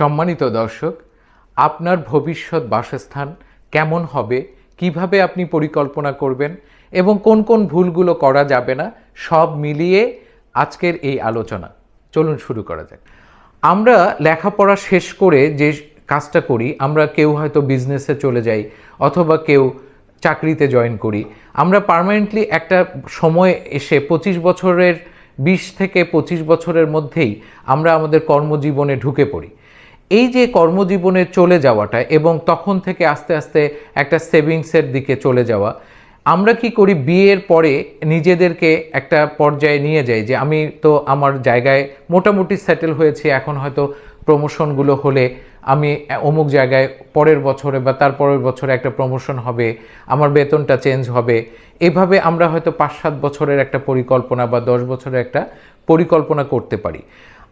সম্মানিত দর্শক, আপনার ভবিষ্যৎ বাসস্থান কেমন হবে, কীভাবে আপনি পরিকল্পনা করবেন এবং কোন কোন ভুলগুলো করা যাবে না, সব মিলিয়ে আজকের এই আলোচনা। চলুন শুরু করা যাক। আমরা লেখাপড়া শেষ করে যে কাজটা করি, আমরা কেউ হয়তো বিজনেসে চলে যাই অথবা কেউ চাকরিতে জয়েন করি, আমরা পার্মানেন্টলি একটা সময় এসে পঁচিশ বছরের, বিশ থেকে পঁচিশ বছরের মধ্যেই আমরা আমাদের কর্মজীবনে ঢুকে পড়ি। এই যে কর্মজীবনে চলে যাওয়াটা এবং তখন থেকে আস্তে আস্তে একটা সেভিংসের দিকে চলে যাওয়া, আমরা কি করি বিয়ের পরে নিজেদেরকে একটা পর্যায়ে নিয়ে যাই যে আমি তো আমার জায়গায় মোটামুটি সেটেল হয়েছি, এখন হয়তো প্রমোশনগুলো হলে আমি অমুক জায়গায় পরের বছরে বা তার পরের বছরে একটা প্রমোশন হবে, আমার বেতনটা চেঞ্জ হবে। এভাবে আমরা হয়তো পাঁচ সাত বছরের একটা পরিকল্পনা বা দশ বছরের একটা পরিকল্পনা করতে পারি।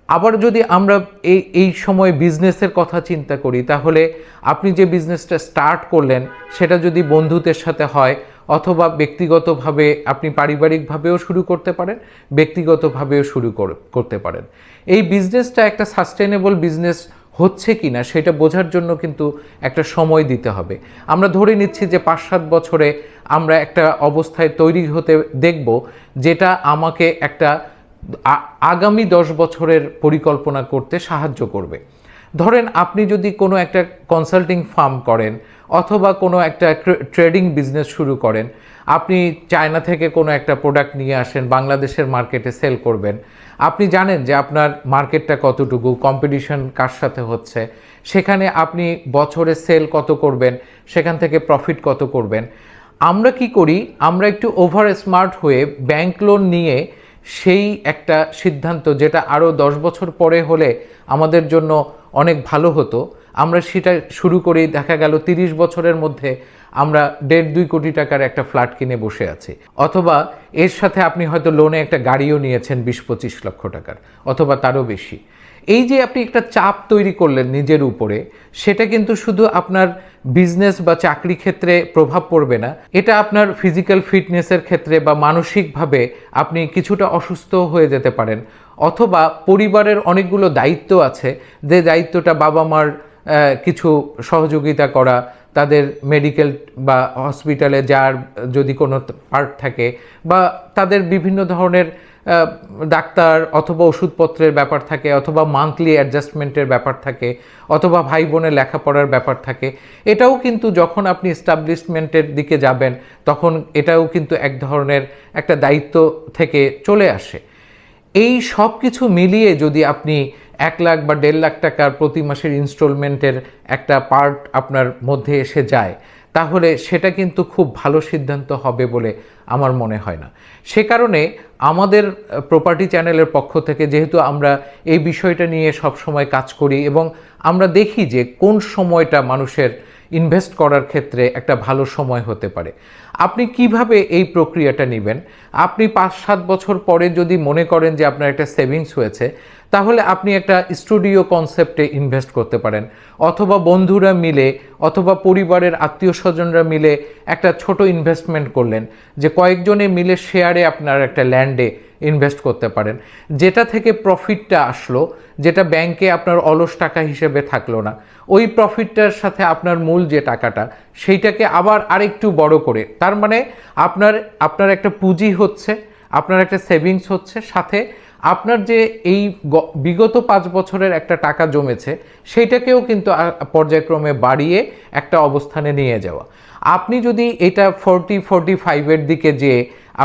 আবার যদি আমরা এই এই সময় বিজনেসের কথা চিন্তা করি, তাহলে আপনি যে বিজনেসটা স্টার্ট করলেন, সেটা যদি বন্ধুদের সাথে হয়, অথবা ব্যক্তিগতভাবে আপনি পারিবারিকভাবেও শুরু করতে পারেন, ব্যক্তিগতভাবেও শুরু কর- করতে পারেন। এই বিজনেসটা একটা সাস্টেনেবল বিজনেস হচ্ছে কি না সেটা বোঝার জন্য কিন্তু একটা সময় দিতে হবে। আমরা ধরে নিচ্ছি যে পাঁচ সাত বছরে আমরা একটা অবস্থায় তৈরি হতে দেখব, যেটা আমাকে একটা আগামী দশ বছরের পরিকল্পনা করতে সাহায্য করবে। ধরেন আপনি যদি কোনো একটা কনসাল্টিং ফার্ম করেন অথবা কোনো একটা ট্রেডিং বিজনেস শুরু করেন, আপনি চায়না থেকে কোনো একটা প্রোডাক্ট নিয়ে আসেন, বাংলাদেশের মার্কেটে সেল করবেন। আপনি জানেন যে আপনার মার্কেটটা কতটুকু কম্পিটিশন কার সাথে হচ্ছে। সেখানে আপনি বছরে সেল কত করবেন, সেখান থেকে প্রফিট কত করবেন। আমরা কি করি, আমরা একটু ওভার স্মার্ট হয়ে ব্যাংক লোন নিয়ে সেই একটা সিদ্ধান্ত যেটা আরও দশ বছর পরে হলে আমাদের জন্য অনেক ভালো হতো। আমরা সেটা শুরু করেই দেখা গেল তিরিশ বছরের মধ্যে আমরা দেড় দুই কোটি টাকার একটা ফ্ল্যাট কিনে বসে আছি। অথবা এর সাথে আপনি হয়তো লোনে একটা গাড়িও নিয়েছেন বিশ পঁচিশ লক্ষ টাকার, অথবা তারও বেশি। এই যে আপনি একটা চাপ তৈরি করলেন নিজের উপরে, সেটা কিন্তু শুধু আপনার বিজনেস বা চাকরি ক্ষেত্রে প্রভাব পড়বে না। এটা আপনার ফিজিক্যাল ফিটনেসের ক্ষেত্রে বা মানসিকভাবে আপনি কিছুটা অসুস্থ হয়ে যেতে পারেন। অথবা পরিবারের অনেকগুলো দায়িত্ব আছে, যে দায়িত্বটা বাবা মার কিছু সহযোগিতা করা তাদের মেডিকেল বা হসপিটালে যার যদি কোনো পার্ট থাকে বা তাদের বিভিন্ন ধরনের ডাক্তার অথবা ওষুধপত্রের ব্যাপার থাকে অথবা মান্থলি অ্যাডজাস্টমেন্টের ব্যাপার থাকে অথবা ভাই বোনের লেখাপড়ার ব্যাপার থাকে, এটাও কিন্তু যখন আপনি এস্টাবলিশমেন্টের দিকে যাবেন তখন এটাও কিন্তু এক ধরনের একটা দায়িত্ব থেকে চলে আসে। এই সব কিছু মিলিয়ে যদি আপনি এক লাখ বা দেড় লাখ টাকার প্রতি মাসের ইনস্টলমেন্টের একটা পার্ট আপনার মধ্যে এসে যায়। তাহলে সেটা কিন্তু খুব ভালো সিদ্ধান্ত হবে বলে আমার মনে হয় না। সে কারণে আমাদের প্রপার্টি চ্যানেলের পক্ষ থেকে যেহেতু আমরা এই বিষয়টা নিয়ে সব সময় কাজ করি এবং আমরা দেখি যে কোন সময়টা মানুষের ইনভেস্ট করার ক্ষেত্রে একটা ভালো সময় হতে পারে। আপনি কীভাবে এই প্রক্রিয়াটা নেবেন? আপনি পাঁচ সাত বছর পরে যদি মনে করেন যে আপনার একটা সেভিংস হয়েছে তাহলে আপনি একটা স্টুডিও কনসেপ্টে ইনভেস্ট করতে পারেন। অথবা বন্ধুরা মিলে, অথবা পরিবারের আত্মীয় স্বজনরা মিলে একটা ছোট ইনভেস্টমেন্ট করলেন, যে কয়েকজনে মিলে শেয়ারে আপনার একটা ল্যান্ডে ইনভেস্ট করতে পারেন। যেটা থেকে প্রফিটটা আসলো, যেটা ব্যাংকে আপনার অলস টাকা হিসেবে থাকল না, ওই প্রফিটটার সাথে আপনার মূল যে টাকাটা, সেইটাকে আবার আরেকটু বড় করে। তার মানে আপনার আপনার একটা পুঁজি হচ্ছে, আপনার একটা সেভিংস হচ্ছে, সাথে আপনার যে এই বিগত পাঁচ বছরের একটা টাকা জমেছে, সেইটাকেও কিন্তু পর্যায়ক্রমে বাড়িয়ে একটা অবস্থানে নিয়ে যাওয়া। আপনি যদি এটা ফোরটি ফোরটি ফাইভের দিকে যে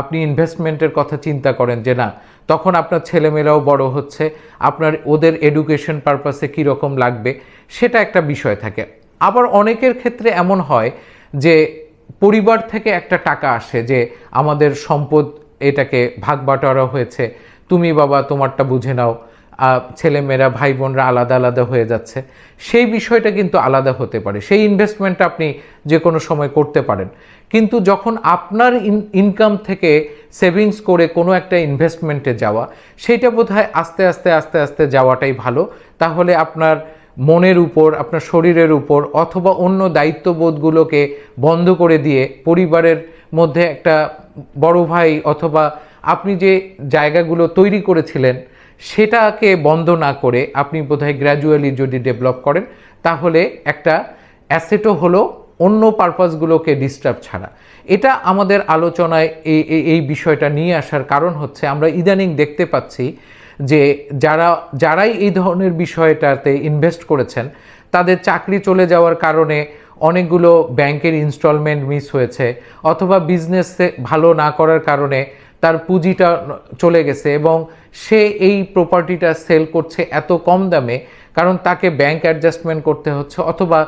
আপনি ইনভেস্টমেন্টের কথা চিন্তা করেন যে না, তখন আপনার ছেলেমেয়েরাও বড় হচ্ছে, আপনার ওদের এডুকেশন পারপাসে কীরকম লাগবে, সেটা একটা বিষয় থাকে। আবার অনেকের ক্ষেত্রে এমন হয় যে পরিবার থেকে একটা টাকা আসে যে আমাদের সম্পদ এটাকে ভাগ বাটোয়ারা হয়েছে তুমি বাবা, তোমারটা বুঝে নাও। ছেলেমেয়েরা ভাই বোনরা আলাদা আলাদা হয়ে যাচ্ছে। সেই বিষয়টা কিন্তু আলাদা হতে পারে। সেই ইনভেস্টমেন্টটা আপনি যে কোনো সময় করতে পারেন। কিন্তু যখন আপনার ইনকাম থেকে সেভিংস করে কোনো একটা ইনভেস্টমেন্টে যাওয়া সেইটা বোধহয় আস্তে আস্তে আস্তে আস্তে যাওয়াটাই ভালো। তাহলে আপনার মনের উপর, আপনার শরীরের উপর অথবা অন্য দায়িত্ববোধগুলোকে বন্ধ করে দিয়ে পরিবারের মধ্যে একটা বড় ভাই অথবা আপনি যে জায়গাগুলো তৈরি করেছিলেন, সেটাকে বন্ধ না করে আপনি বোধহয় গ্র্যাজুয়ালি যদি ডেভেলপ করেন, তাহলে একটা অ্যাসেটও হলো অন্য পারপাসগুলোকে ডিস্টার্ব ছাড়া। এটা আমাদের আলোচনায় এই এই- বিষয়টা নিয়ে আসার কারণ হচ্ছে, আমরা ইদানিং দেখতে পাচ্ছি যে যারা, যারাই এই ধরনের বিষয়টাতে ইনভেস্ট করেছেন, তাদের চাকরি চলে যাওয়ার কারণে অনেকগুলো ব্যাংকের ইনস্টলমেন্ট মিস হয়েছে, অথবা বিজনেসে ভালো না করার কারণে তার পুঁজিটা চলে গেছে এবং সে এই প্রপার্টিটা সেল করছে এত কম দামে, কারণ তাকে ব্যাংক অ্যাডজাস্টমেন্ট করতে হচ্ছে অথবা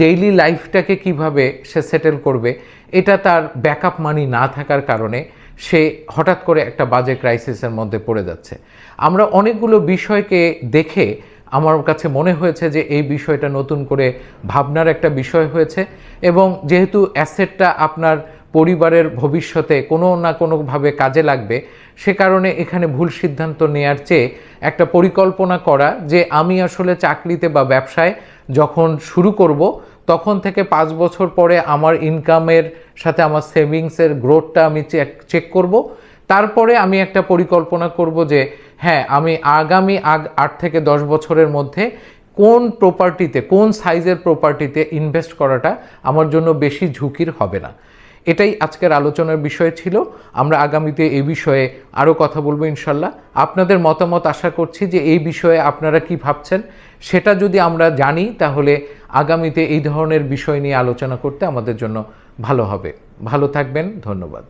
ডেইলি লাইফটাকে কীভাবে সে সেটেল করবে, এটা তার ব্যাকআপ মানি না থাকার কারণে সে হঠাৎ করে একটা বাজে ক্রাইসিসের মধ্যে পড়ে যাচ্ছে। আমরা অনেকগুলো বিষয়কে দেখে আমার কাছে মনে হয়েছে যে এই বিষয়টা নতুন করে ভাবনার একটা বিষয় হয়েছে এবং যেহেতু অ্যাসেটটা আপনার পরিবারের ভবিষ্যতে কোনো না কোনোভাবে কাজে লাগবে, সে কারণে এখানে ভুল সিদ্ধান্ত নেয়ার চেয়ে একটা পরিকল্পনা করা যে আমি আসলে চাকরিতে বা ব্যবসায় যখন শুরু করব, তখন থেকে পাঁচ বছর পরে আমার ইনকামের সাথে আমার সেভিংসের গ্রোথটা আমি চেক চেক করব। তারপরে আমি একটা পরিকল্পনা করব যে হ্যাঁ আমি আগামী আগ, আট থেকে দশ বছরের মধ্যে কোন প্রপার্টিতে কোন সাইজের প্রপার্টিতে ইনভেস্ট করাটা আমার জন্য বেশি ঝুঁকির হবে না। এটাই আজকের আলোচনার বিষয় ছিল। আমরা আগামীতে এই বিষয়ে আরও কথা বলব ইনশাল্লাহ। আপনাদের মতামত আশা করছি যে এই বিষয়ে আপনারা কি ভাবছেন, সেটা যদি আমরা জানি, তাহলে আগামীতে এই ধরনের বিষয় নিয়ে আলোচনা করতে আমাদের জন্য ভালো হবে। ভালো থাকবেন, ধন্যবাদ।